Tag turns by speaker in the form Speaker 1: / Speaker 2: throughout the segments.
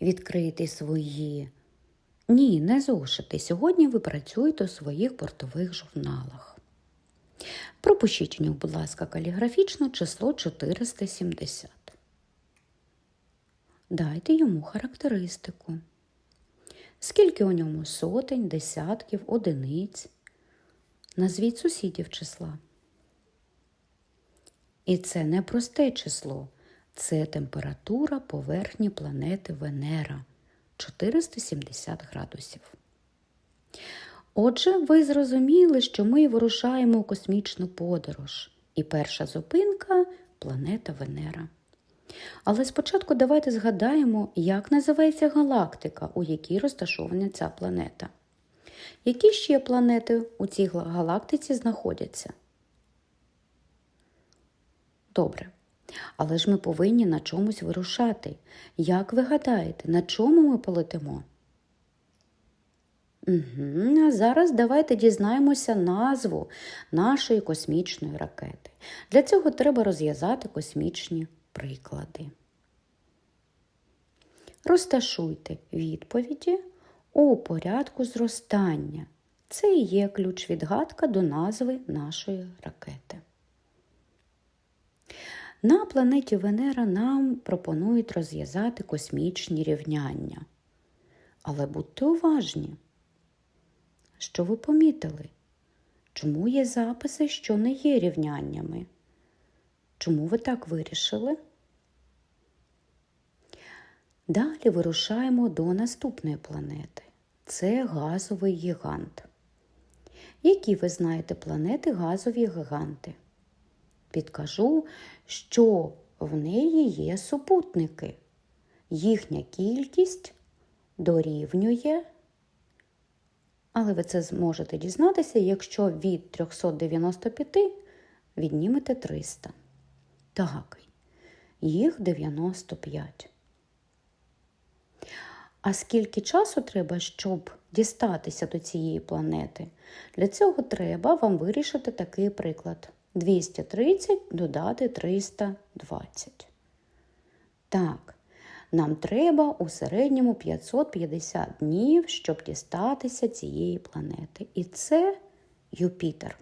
Speaker 1: відкрити свої. Ні, не зошити. Сьогодні ви працюєте у своїх бортових журналах. Пропишіть у них, будь ласка, каліграфічно число 470. Дайте йому характеристику. Скільки у ньому сотень, десятків, одиниць. Назвіть сусідів числа. І це не просте число, це температура поверхні планети Венера 470 градусів. Отже, ви зрозуміли, що ми вирушаємо у космічну подорож, і перша зупинка планета Венера. Але спочатку давайте згадаємо, як називається галактика, у якій розташована ця планета. Які ще планети у цій галактиці знаходяться? Добре. Але ж ми повинні на чомусь вирушати. Як ви гадаєте, на чому ми полетимо? Угу. А зараз давайте дізнаємося назву нашої космічної ракети. Для цього треба розв'язати космічні приклади. Розташуйте відповіді у порядку зростання. Це і є ключ відгадка до назви нашої ракети. На планеті Венера нам пропонують розв'язати космічні рівняння. Але будьте уважні, що ви помітили? Чому є записи, що не є рівняннями? Чому ви так вирішили? Далі вирушаємо до наступної планети. Це газовий гігант. Які ви знаєте планети газові гіганти? Підкажу, що в неї є супутники. Їхня кількість дорівнює, але ви це зможете дізнатися, якщо від 395 віднімете 300. Так, їх 95. А скільки часу треба, щоб дістатися до цієї планети? Для цього треба вам вирішити такий приклад. 230 додати 320. Так, нам треба у середньому 550 днів, щоб дістатися цієї планети. І це Юпітер.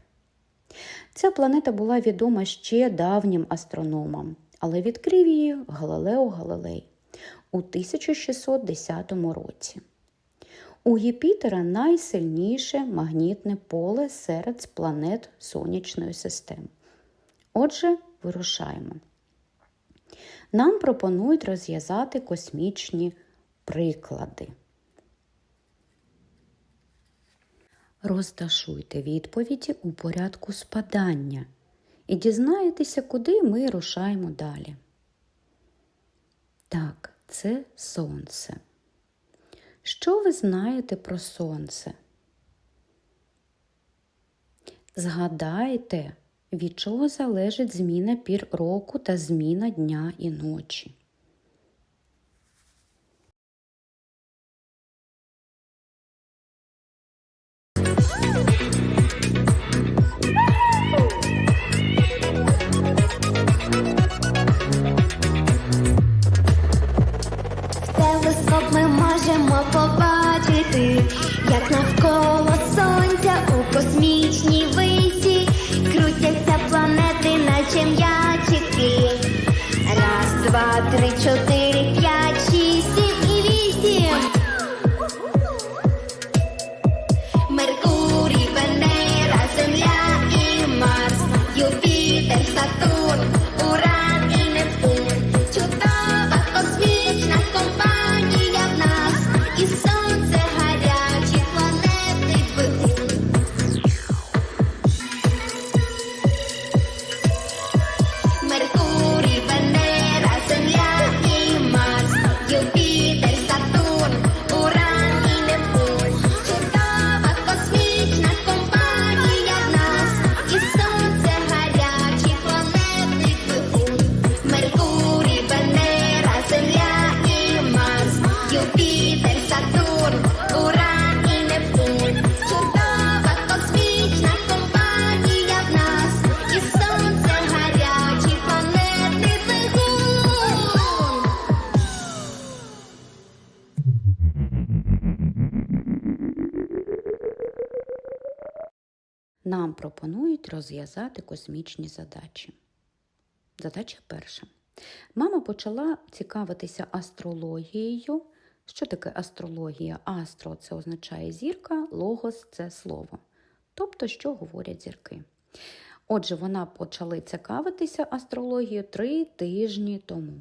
Speaker 1: Ця планета була відома ще давнім астрономам, але відкрив її Галилео Галилей у 1610 році. У Юпітера найсильніше магнітне поле серед планет Сонячної системи. Отже, вирушаємо. Нам пропонують розв'язати космічні приклади. Розташуйте відповіді у порядку спадання і дізнаєтеся, куди ми рушаємо далі. Так, це сонце. Що ви знаєте про сонце? Згадайте, від чого залежить зміна пір року та зміна дня і ночі. Нам пропонують розв'язати космічні задачі. Задача перша. Мама почала цікавитися астрологією. Що таке астрологія? Астро це означає зірка, логос це слово. Тобто, що говорять зірки. Отже, вона почала цікавитися астрологією три тижні тому.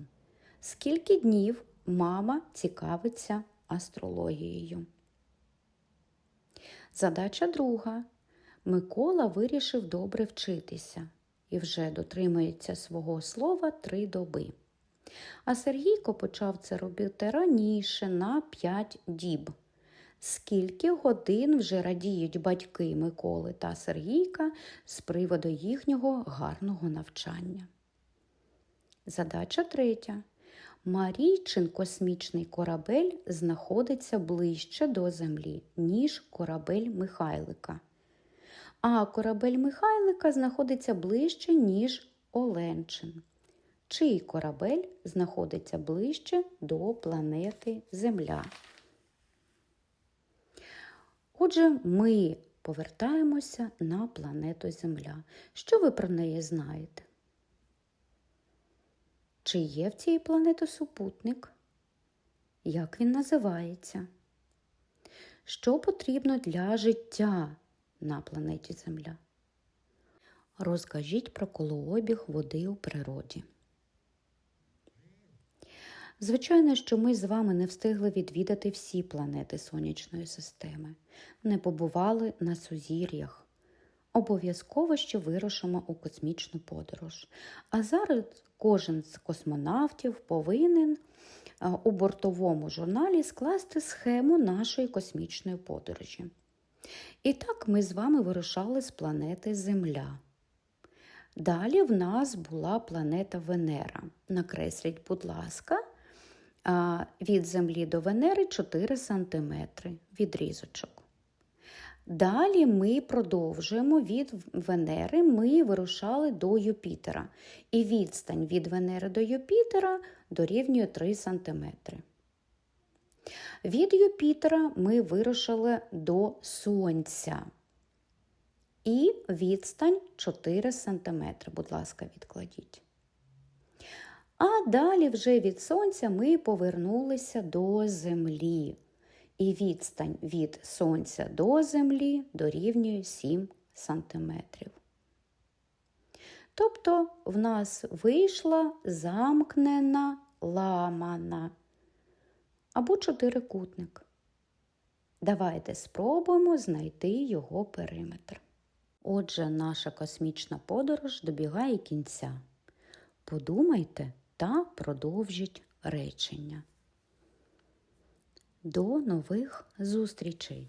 Speaker 1: Скільки днів мама цікавиться астрологією? Задача друга. Микола вирішив добре вчитися і вже дотримується свого слова три доби. А Сергійко почав це робити раніше на 5 діб. Скільки годин вже радіють батьки Миколи та Сергійка з приводу їхнього гарного навчання? Задача третя. Марійчин космічний корабель знаходиться ближче до Землі, ніж корабель Михайлика. А корабель Михайлика знаходиться ближче, ніж Оленчин. Чий корабель знаходиться ближче до планети Земля? Отже, ми повертаємося на планету Земля. Що ви про неї знаєте? Чи є в цій планеті супутник? Як він називається? Що потрібно для життя на планеті Земля? Розкажіть про колообіг води у природі. Звичайно, що ми з вами не встигли відвідати всі планети Сонячної системи, не побували на сузір'ях. Обов'язково ще вирушимо у космічну подорож. А зараз кожен з космонавтів повинен у бортовому журналі скласти схему нашої космічної подорожі. І так ми з вами вирушали з планети Земля. Далі в нас була планета Венера. Накресліть, будь ласка, від Землі до Венери 4 см відрізочок. Далі ми продовжуємо від Венери, ми вирушали до Юпітера. І відстань від Венери до Юпітера дорівнює 3 см. Від Юпітера ми вирушили до Сонця. І відстань 4 см, будь ласка, відкладіть. А далі вже від Сонця ми повернулися до Землі. І відстань від Сонця до Землі дорівнює 7 см. Тобто в нас вийшла замкнена ламана або чотирикутник. Давайте спробуємо знайти його периметр. Отже, наша космічна подорож добігає кінця. Подумайте та продовжіть речення. До нових зустрічей!